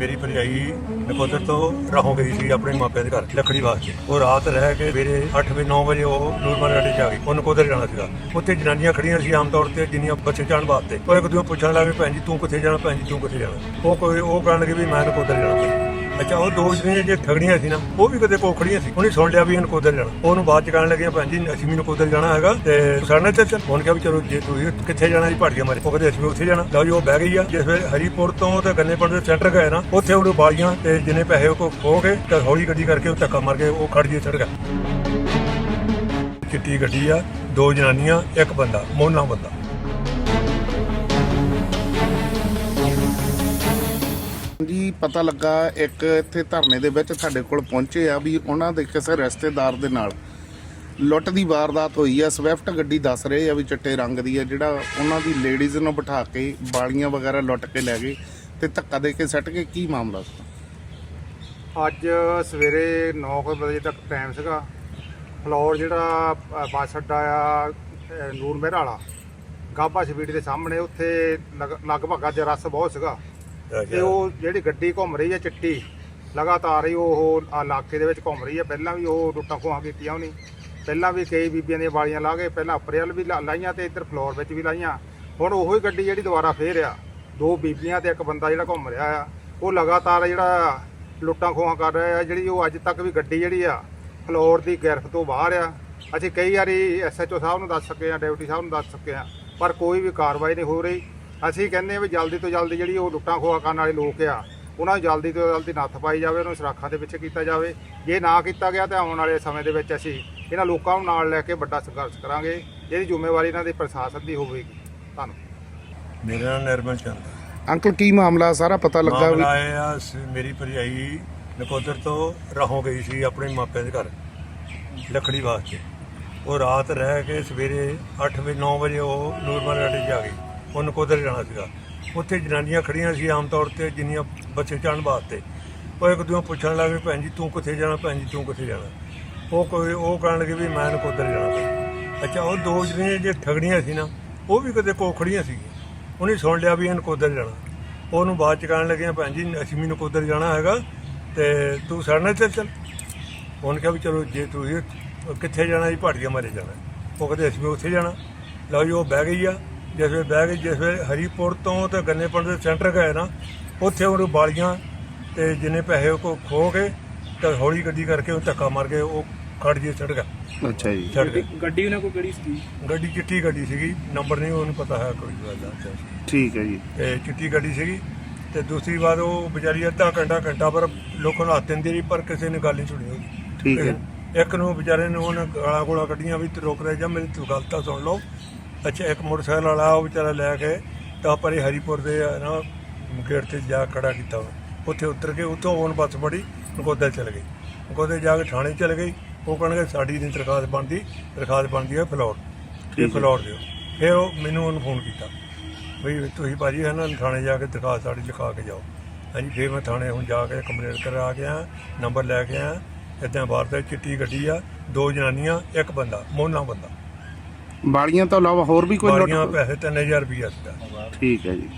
ਮੇਰੀ ਭਰਜਾਈ ਨਕੋਦਰ ਤੋਂ ਰਾਹੋਂ ਗਈ ਸੀ ਆਪਣੇ ਮਾਪਿਆਂ ਦੇ ਘਰ ਲੱਕੜੀ ਵਾਸਤੇ। ਉਹ ਰਾਤ ਰਹਿ ਕੇ ਸਵੇਰੇ 8 ਵਜੇ 9 ਵਜੇ ਉਹ ਨੂਰਮਨ ਅੱਡੇ 'ਚ ਆ ਗਈ। ਉਹ ਨਕੋਦਰ ਜਾਣਾ ਸੀਗਾ। ਉੱਥੇ ਜਨਾਨੀਆਂ ਖੜੀਆਂ ਸੀ ਆਮ ਤੌਰ ਤੇ, ਜਿੰਨੀਆਂ ਬੱਚੇ ਜਾਣ ਵਾਸਤੇ। ਉਹ ਇੱਕ ਦੂਜੇ ਨੂੰ ਪੁੱਛਣ ਲੱਗੇ ਭੈਣ ਜੀ ਤੂੰ ਕਿੱਥੇ ਜਾਣਾ, ਭੈਣ ਜੀ ਤੂੰ ਕਿੱਥੇ ਜਾਣਾ? ਉਹ ਕੋਈ, ਉਹ ਕਹਿਣ ਲੱਗੇ ਵੀ ਮੈਂ ਨਕੋਦਰ ਜਾਣਾ। ਅੱਛਾ, ਉਹ ਦੋ ਜਿਹੜੀਆਂ ਜੇ ਠਗੜੀਆਂ ਸੀ ਨਾ, ਉਹ ਵੀ ਕਦੇ ਕੋਖੜੀਆਂ ਸੀ। ਉਹਨੇ ਸੁਣ ਲਿਆ ਵੀ ਇਹਨੂੰ ਨਕੋਦਰ ਜਾਣਾ। ਉਹਨੂੰ ਬਾਅਦ ਚ ਕਹਿਣ ਲੱਗੇ, ਭੈਣ ਜੀ, ਅਸੀਂ ਮੈਨੂੰ ਨਕੋਦਰ ਜਾਣਾ ਹੈਗਾ ਤੇ ਸਾਡੇ ਤੇ ਚੱਲ ਉਹਨੇ ਕਿਹਾ ਵੀ ਚਲੋ, ਜੇ ਤੁਸੀਂ ਕਿੱਥੇ ਜਾਣਾ ਜੀ ਭਾੜੀਆਂ ਮਾਰੇ। ਉਹ ਕਹਿੰਦੇ ਅਸੀਂ ਉੱਥੇ ਜਾਣਾ। ਲਓ ਜੀ, ਉਹ ਬਹਿ ਗਈ ਆ। ਜਿਸ ਵੇਲੇ ਹਰੀਪੁਰ ਤੋਂ ਤੇ ਗੰਨੇਪੁਰ ਦੇ ਸੈਂਟਰ ਗਏ ਨਾ, ਉੱਥੇ ਉਹਨੂੰ ਬਾਲੀਆਂ ਤੇ ਜਿੰਨੇ ਪੈਸੇ ਉਹ ਖੋ ਕੇ ਤੇ ਹੌਲੀ ਗੱਡੀ ਕਰਕੇ ਉਹ ਧੱਕਾ ਮਾਰ ਕੇ ਉਹ ਖੜ ਜੇ ਸੜਕ। ਚਿੱਟੀ ਗੱਡੀ ਆ, ਦੋ ਜਨਾਨੀਆਂ, ਇੱਕ ਬੰਦਾ, ਮੋਨਾ ਬੰਦਾ। ਪਤਾ ਲੱਗਾ ਇੱਕ ਇੱਥੇ ਧਰਨੇ ਦੇ ਵਿੱਚ ਸਾਡੇ ਕੋਲ ਪਹੁੰਚੇ ਆ ਵੀ ਉਹਨਾਂ ਦੇ ਕਿਸੇ ਰਿਸ਼ਤੇਦਾਰ ਦੇ ਨਾਲ ਲੁੱਟ ਦੀ ਵਾਰਦਾਤ ਹੋਈ ਆ। ਸਵਿਫਟ ਗੱਡੀ ਦੱਸ ਰਹੇ ਆ ਵੀ ਚਿੱਟੇ ਰੰਗ ਦੀ ਆ ਜਿਹੜਾ ਉਹਨਾਂ ਦੀ ਲੇਡੀਜ਼ ਨੂੰ ਬਿਠਾ ਕੇ ਬਾਲੀਆਂ ਵਗੈਰਾ ਲੁੱਟ ਕੇ ਲੈ ਗਏ ਤੇ ਧੱਕਾ ਦੇ ਕੇ ਸੱਟ ਕੇ ਕੀ ਮਾਮਲਾ ਸੀ? ਅੱਜ ਸਵੇਰੇ 9 ਵਜੇ ਤੱਕ ਟਾਈਮ ਸੀਗਾ। ਫਲੋਰ ਜਿਹੜਾ ਬੱਸ ਅੱਡਾ ਆ ਅ, ਨੂਰ ਮਹਿਰਾ ਵਾਲਾ। ਗਾਬਾ ਸਵੀਟ ਦੇ ਸਾਹਮਣੇ ਉੱਥੇ ਲਗ- ਲਗਭਗ ਅੱਜ ਰਸ ਬਹੁਤ ਸੀਗਾ। ਤੇ ਉਹ ਜਿਹੜੀ ਗੱਡੀ ਘੁੰਮ ਰਹੀ ਹੈ ਚਿੱਟੀ, ਲਗਾਤਾਰ ਹੀ ਉਹ ਇਲਾਕੇ ਦੇ ਵਿੱਚ ਘੁੰਮ ਰਹੀ ਹੈ। ਪਹਿਲਾਂ ਵੀ ਉਹ ਲੁੱਟਾਂ ਖੋਹਾਂ ਕੀਤੀਆਂ ਉਹਨੇ। ਪਹਿਲਾਂ ਵੀ ਕਈ ਬੀਬੀਆਂ ਦੀਆਂ ਵਾਲੀਆਂ ਲਾ ਕੇ, ਪਹਿਲਾਂ ਅਪਰੇਲ ਵੀ ਲਾ- ਲਾਈਆਂ ਤੇ ਇੱਧਰ ਫਲੋਰ ਵਿੱਚ ਵੀ ਲਾਈਆਂ। ਹੁਣ ਉਹੋ ਹੀ ਗੱਡੀ ਜਿਹੜੀ ਦੁਬਾਰਾ ਫੇਰ ਆ। ਦੋ ਬੀਬੀਆਂ ਤੇ ਇੱਕ ਬੰਦਾ ਜਿਹੜਾ ਘੁੰਮ ਰਿਹਾ ਆ। ਉਹ ਲਗਾਤਾਰ ਜਿਹੜਾ ਲੁੱਟਾਂ ਖੋਹਾਂ ਕਰ ਰਿਹਾ ਆ, ਜਿਹੜੀ ਉਹ ਅੱਜ ਤੱਕ ਵੀ ਗੱਡੀ ਜਿਹੜੀ ਆ, ਫਲੋਰ ਦੀ ਗਿਰਫਤ ਤੋਂ ਬਾਹਰ ਆ। ਅਸੀਂ ਕਈ ਵਾਰੀ ਐਸਐਚਓ ਸਾਹਿਬ ਨੂੰ ਦੱਸ ਸਕੇ ਆ, ਡਿਪਟੀ ਸਾਹਿਬ ਨੂੰ ਦੱਸ ਸਕੇ ਆ, ਪਰ ਕੋਈ ਵੀ ਕਾਰਵਾਈ ਨਹੀਂ ਹੋ ਰਹੀ। ਅਸੀਂ ਕਹਿੰਦੇ ਆ ਵੀ ਜਲਦੀ ਤੋਂ ਜਲਦੀ ਜਿਹੜੀ ਉਹ ਲੁੱਟਾਂ ਖੋਹਾਂ ਕਰਨ ਵਾਲੇ ਲੋਕ ਆ ਉਹਨਾਂ ਨੂੰ ਜਲਦੀ ਤੋਂ ਜਲਦੀ ਨੱਥ ਪਾਈ ਜਾਵੇ ਉਹਨਾਂ ਨੂੰ ਸੁਰੱਖਿਆ ਦੇ ਪਿੱਛੇ ਕੀਤਾ ਜਾਵੇ। ਜੇ ਨਾ ਕੀਤਾ ਗਿਆ ਤਾਂ ਆਉਣ ਵਾਲੇ ਸਮੇਂ ਦੇ ਵਿੱਚ ਅਸੀਂ ਇਹਨਾਂ ਲੋਕਾਂ ਨੂੰ ਨਾਲ ਲੈ ਕੇ ਵੱਡਾ ਸੰਘਰਸ਼ ਕਰਾਂਗੇ ਇਹਦੀ ਜ਼ਿੰਮੇਵਾਰੀ ਇਹਨਾਂ ਦੀ ਪ੍ਰਸ਼ਾਸਨ ਦੀ ਹੋਵੇਗੀ। ਧੰਨਵਾਦ। ਮੇਰਾ ਨਾਮ ਨਿਰਮਲ ਚੰਦ ਹੈ। ਅੰਕਲ ਕੀ ਮਾਮਲਾ ਸਾਰਾ ਪਤਾ ਲੱਗਾ ਵੀ ਮਾਮਲਾ ਇਹ ਆ ਸ- ਮੇਰੀ ਭਰਜਾਈ ਨਕੋਦਰ ਤੋਂ ਰਾਹੋਂ ਗਈ ਸੀ ਆਪਣੇ ਮਾਪਿਆਂ ਦੇ ਘਰ ਲੱਕੜੀ ਵਾਸਤੇ। ਉਹ ਰਾਤ ਰਹਿ ਕੇ ਸਵੇਰੇ 8 ਵਜੇ 9 ਵਜੇ ਉਹ ਨੂਰਮਨ ਅੱਡੇ 'ਚ ਆ ਗਈ। ਉਹ ਨਕੋਦਰ ਜਾਣਾ ਸੀਗਾ। ਉੱਥੇ ਜਨਾਨੀਆਂ ਖੜੀਆਂ ਸੀ ਆਮ ਤੌਰ ਤੇ ਜਿੰਨੀਆਂ ਬੱਚੇ ਚੜ੍ਹਨ ਵਾਸਤੇ। ਉਹ ਇੱਕ ਦੂਜੇ ਨੂੰ ਪੁੱਛਣ ਲੱਗੇ ਭੈਣ ਜੀ, ਤੂੰ ਕਿੱਥੇ ਜਾਣਾ? ਭੈਣ ਜੀ, ਤੂੰ ਕਿੱਥੇ ਜਾਣਾ? ਉਹ ਕੋਈ, ਉਹ ਕਹਿਣ ਲੱਗੇ ਵੀ ਮੈਂ ਨਕੋਦਰ ਜਾਣਾ ਅੱਛਾ, ਉਹ ਦੋ ਜਿਹੜੀਆਂ ਜੇ ਠਗੜੀਆਂ ਸੀ ਨਾ, ਉਹ ਵੀ ਕਦੇ ਕੋਖੜੀਆਂ ਸੀ। ਉਹਨੇ ਸੁਣ ਲਿਆ ਵੀ ਇਹ ਨਕੋਦਰ ਜਾਣਾ। ਉਹਨੂੰ ਬਾਅਦ ਚ ਕਹਿਣ ਲੱਗੇ, ਭੈਣ ਜੀ, ਅਸੀਂ ਨਕੋਦਰ ਜਾਣਾ ਹੈਗਾ ਤੇ ਤੂੰ ਸਾਡੇ ਨਾਲ ਚੱਲ ਚੱਲ। ਉਹਨੇ ਕਿਹਾ ਵੀ ਚਲੋ, ਜੇ ਤੁਸੀਂ ਕਿੱਥੇ ਜਾਣਾ ਜੀ ਭਾੜੀਆਂ ਮਾਰੇ ਜਾਣਾ। ਉਹ ਕਹਿੰਦੇ, ਅਸੀਂ ਉੱਥੇ ਜਾਣਾ। ਲਓ ਜੀ, ਉਹ ਬਹਿ ਗਈ ਆ। ਜਿਸ ਵੇਲੇ ਬਹਿ ਗਈ ਜਿਸ ਵੇਲੇ ਹਰੀਪੁਰ ਤੋਂ ਤੇ ਗੰਨੇਪੁਰ ਦੇ ਸੈਂਟਰ ਗਏ ਨਾ ਉੱਥੇ ਉਹਨੂੰ ਬਾਲੀਆਂ ਤੇ ਜਿੰਨੇ ਪੈਸੇ ਉਹ ਕੋ ਖੋ ਕੇ ਤੇ ਹੌਲੀ ਗੱਡੀ ਕਰਕੇ ਉਹ ਧੱਕਾ ਮਾਰ ਕੇ ਉਹ ਖੜ ਜੇ ਚੜ ਗਿਆ। ਅੱਛਾ ਜੀ। ਚੜ ਗਿਆ ਗੱਡੀ ਉਹਨਾਂ ਕੋਲ ਕਿਹੜੀ ਸੀ ਗੱਡੀ ਚਿੱਟੀ ਗੱਡੀ ਸੀਗੀ ਨੰਬਰ ਨਹੀਂ ਉਹਨੂੰ ਪਤਾ ਹੈ ਕੋਈ ਗੱਲ ਦਾ। ਅੱਛਾ ਠੀਕ ਹੈ ਜੀ। ਤੇ ਚਿੱਟੀ ਗੱਡੀ ਸੀਗੀ ਤੇ ਦੂਸਰੀ ਵਾਰ ਉਹ ਵਿਚਾਰੀ ਅੱਧਾ ਘੰਟਾ ਘੰਟਾ ਪਰ ਲੋਕਾਂ ਨੂੰ ਹੱਥ ਦਿੰਦੀ ਰਹੀ ਪਰ ਕਿਸੇ ਨੇ ਗੱਲ ਨਹੀਂ ਸੁਣੀ ਉਹਦੀ। ਠੀਕ ਹੈ। ਇੱਕ ਨੂੰ ਵਿਚਾਰੇ ਨੂੰ ਉਹਨੇ ਗਾਲਾਂ ਗੋਲਾ ਕੱਢੀਆਂ ਵੀ ਤੂੰ ਰੁਕ ਰਿਹਾ ਜਾਂ ਮੇਰੀ ਤੂੰ ਗੱਲ ਤਾਂ ਸੁਣ ਲਓ। ਅੱਛਾ ਇੱਕ ਮੋਟਰਸਾਈਕਲ ਵਾਲਾ ਉਹ ਵਿਚਾਰਾ ਲੈ ਕੇ ਤਾਂ ਪਰੇ ਹਰੀਪੁਰ ਦੇ ਨਾ ਗੇਟ ਤੇ ਜਾ ਖੜਾ ਕੀਤਾ ਉਹਨੇ। ਉੱਥੇ ਉਤਰ ਕੇ ਉੱਥੋਂ ਉਹਨ ਬੱਸ ਫੜੀ ਨਕੋਦਰ ਚਲ ਗਈ ਨਕੋਦਰ ਜਾ ਕੇ ਥਾਣੇ ਚਲ ਗਈ ਉਹ ਕਹਿਣਗੇ ਸਾਡੀ ਨਹੀਂ ਦਰਖਾਸਤ ਬਣਦੀ ਦਰਖਾਸਤ ਬਣਦੀ ਹੈ ਫਲੋਰ। ਤੇ ਫਲੋਰ ਦਿਓ। ਫਿਰ ਉਹ ਮੈਨੂੰ ਉਹਨੂੰ ਫੋਨ ਕੀਤਾ। ਵੀ ਤੁਸੀਂ ਭਾਜੀ ਹੈ ਨਾ ਥਾਣੇ ਜਾ ਕੇ ਦਰਖਾਸਤ ਸਾਡੀ ਲਿਖਾ ਕੇ ਜਾਓ। ਹਾਂਜੀ ਫਿਰ ਮੈਂ ਥਾਣੇ ਹੁਣ ਜਾ ਕੇ ਕੰਪਲੇਂਟ ਕਰਾ ਕੇ ਆ ਨੰਬਰ ਲੈ ਕੇ ਆ ਇਦਾਂ ਬਾਹਰ ਤੇ ਚਿੱਟੀ ਗੱਡੀ ਆ ਦੋ ਜਨਾਨੀਆਂ ਇੱਕ ਬੰਦਾ ਮੋਨਾ ਬੰਦਾ। ਬਾਲੀਆਂ ਤੋਂ ਇਲਾਵਾ ਹੋਰ ਵੀ ਕੋਈ ਬਾੜੀਆਂ ਲੁੱਟ ਪੈਸੇ 3000 ਰੁਪਈਆ ਸੀਗਾ ਠੀਕ ਹੈ ਜੀ।